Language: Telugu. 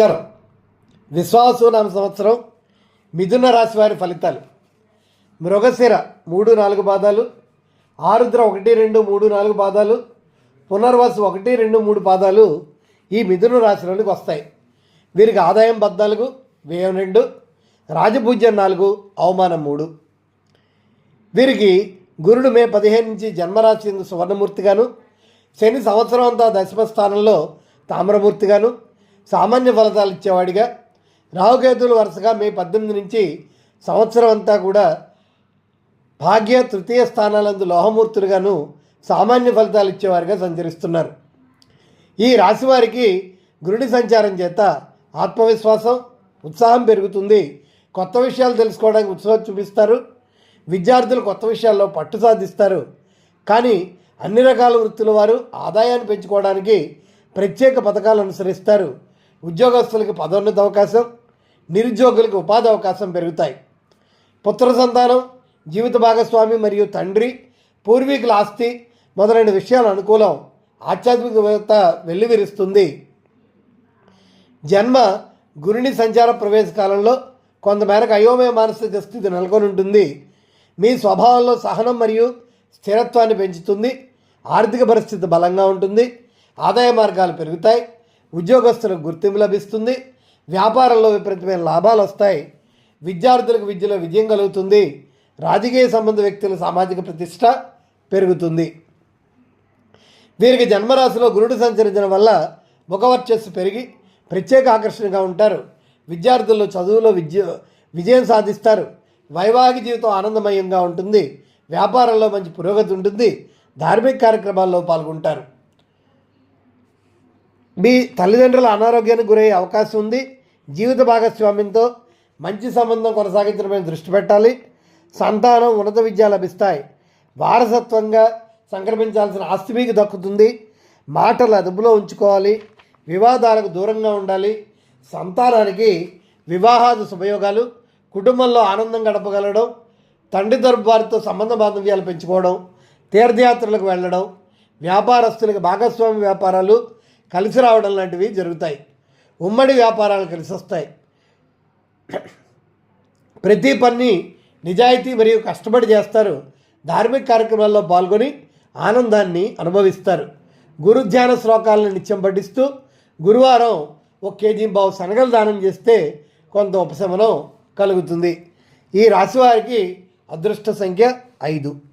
నమస్కారం. విశ్వాసనామ సంవత్సరం మిథున రాశి వారి ఫలితాలు. మృగశిర మూడు నాలుగు పాదాలు. ఆరుద్ర ఒకటి రెండు మూడు నాలుగు పాదాలు. పునర్వసు ఒకటి రెండు మూడు పాదాలు ఈ మిథున రాశిలోనికి వస్తాయి. వీరికి ఆదాయం పద్నాలుగు వ్యయం రెండు రాజపూజ్యం నాలుగు అవమానం మూడు. వీరికి గురుడు మే పదిహేను నుంచి జన్మరాశి సువర్ణమూర్తిగాను శని సంవత్సరం అంతా దశమ స్థానంలో తామ్రమూర్తిగాను సామాన్య ఫలితాలు ఇచ్చేవాడిగా. రాహుకేతులు వరుసగా మే పద్దెనిమిది నుంచి సంవత్సరం అంతా కూడా భాగ్య తృతీయ స్థానాలందు లోహమూర్తులుగాను సామాన్య ఫలితాలు ఇచ్చేవారుగా సంచరిస్తున్నారు. ఈ రాశి వారికి గురుడి సంచారం చేత ఆత్మవిశ్వాసం ఉత్సాహం పెరుగుతుంది. కొత్త విషయాలు తెలుసుకోవడానికి ఉత్సాహం చూపిస్తారు. విద్యార్థులు కొత్త విషయాల్లో పట్టు సాధిస్తారు. కానీ అన్ని రకాల వృత్తుల వారు ఆదాయాన్ని పెంచుకోవడానికి ప్రత్యేక పథకాలు అనుసరిస్తారు. ఉద్యోగస్తులకు పదోన్నత అవకాశం నిరుద్యోగులకు ఉపాధి అవకాశం పెరుగుతాయి. పుత్ర సంతానం జీవిత భాగస్వామి మరియు తండ్రి పూర్వీకుల ఆస్తి మొదలైన విషయాల అనుకూలం ఆధ్యాత్మికత వెల్లివిరుస్తుంది. జన్మ గురుని సంచార ప్రవేశ కాలంలో కొంతమేరకు అయోమయ మానసిక స్థితి నెలకొని ఉంటుంది మీ స్వభావంలో సహనం మరియు స్థిరత్వాన్ని పెంచుతుంది. ఆర్థిక పరిస్థితి బలంగా ఉంటుంది. ఆదాయ మార్గాలు పెరుగుతాయి. ఉద్యోగస్తులకు గుర్తింపు లభిస్తుంది వ్యాపారంలో విపరీతమైన లాభాలు వస్తాయి విద్యార్థులకు విద్యలో విజయం కలుగుతుంది రాజకీయ సంబంధ వ్యక్తుల సామాజిక ప్రతిష్ట పెరుగుతుంది. వీరికి జన్మరాశిలో గురుడు సంచరించడం వల్ల ముఖవర్చస్సు పెరిగి ప్రత్యేక ఆకర్షణగా ఉంటారు. విద్యార్థుల్లో చదువులో విద్య విజయం సాధిస్తారు. వైవాహిక జీవితం ఆనందమయంగా ఉంటుంది. వ్యాపారంలో మంచి పురోగతి ఉంటుంది. ధార్మిక కార్యక్రమాల్లో పాల్గొంటారు. మీ తల్లిదండ్రుల అనారోగ్యానికి గురయ్యే అవకాశం ఉంది. జీవిత భాగస్వామ్యంతో మంచి సంబంధం కొనసాగించడం దృష్టి పెట్టాలి. సంతానం ఉన్నత విద్య లభిస్తాయి. వారసత్వంగా సంక్రమించాల్సిన ఆస్తి మీకు దక్కుతుంది. మాటలు అదుపులో ఉంచుకోవాలి. వివాదాలకు దూరంగా ఉండాలి. సంతానానికి వివాహాది శుభయోగాలు కుటుంబంలో ఆనందం గడపగలడం తండ్రి తరపు వారితో సంబంధ బాంధవ్యాలు పెంచుకోవడం తీర్థయాత్రలకు వెళ్ళడం వ్యాపారస్తులకు భాగస్వామి వ్యాపారాలు కలిసి రావడం లాంటివి జరుగుతాయి. ఉమ్మడి వ్యాపారాలు కలిసి వస్తాయి. ప్రతి పని నిజాయితీ మరియు కష్టపడి చేస్తారు. ధార్మిక కార్యక్రమాల్లో పాల్గొని ఆనందాన్ని అనుభవిస్తారు. గురు ధ్యాన శ్లోకాలను నిత్యం పఠిస్తూ గురువారం ఒక కేజీ బావు శనగలు దానం చేస్తే కొంత ఉపశమనం కలుగుతుంది. ఈ రాశివారికి అదృష్ట సంఖ్య ఐదు.